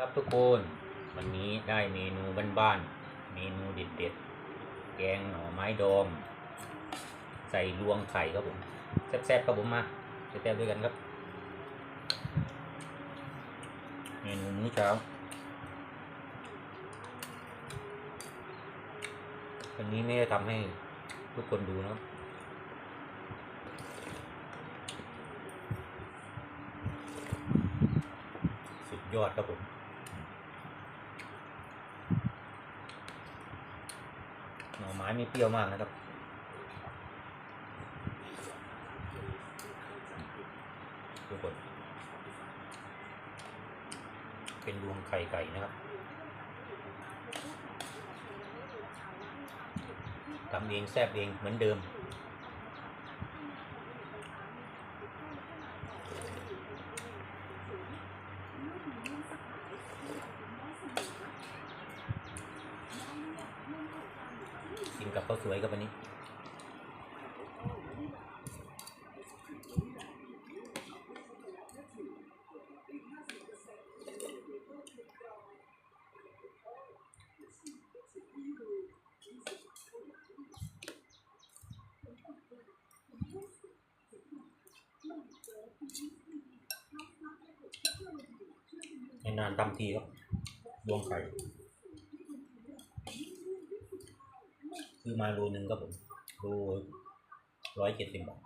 ครับทุกคนวันนี้ได้เมนูบ้านๆเมนูเด็ดๆแกงหน่อไม้ดอง ใส่รวงไข่ครับผมแซ่บๆครับผมมาแซ่บๆด้วยกันครับ เมนูมื้อเช้าวันนี้ไม่ได้ทำให้ทุกคนดูนะครับสุดยอดครับผม หน่อไม้ไม่เปรี้ยวมากนะครับ ทุกคน เป็นรวงไข่ไก่นะครับทำเองแซ่บเองเหมือนเดิม กินกับข้าวสวยครับวันนี้ให้นานทำทีครับดวงไข่ คือมาโลนึงครับผมโลร้อยเจ็ดสิบบาท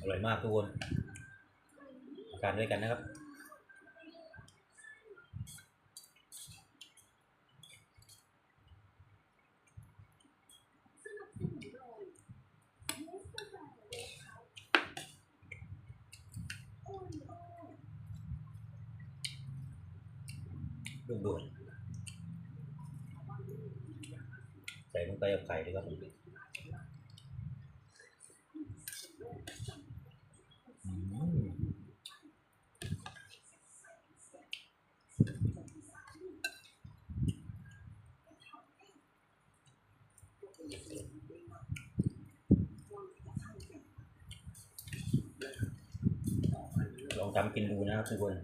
อร่อยมากทุกคนทานด้วยกันนะครับ ด่วนๆใส่ลงไปกับไข่เลยครับผมอืมลองทำกินดูนะครับทุกคน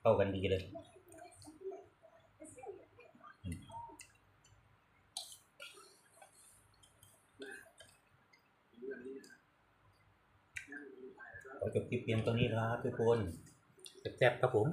เข้ากันดีเลย จบคลิปเพียงตรงนี้ครับทุกคนแซ่บๆครับผม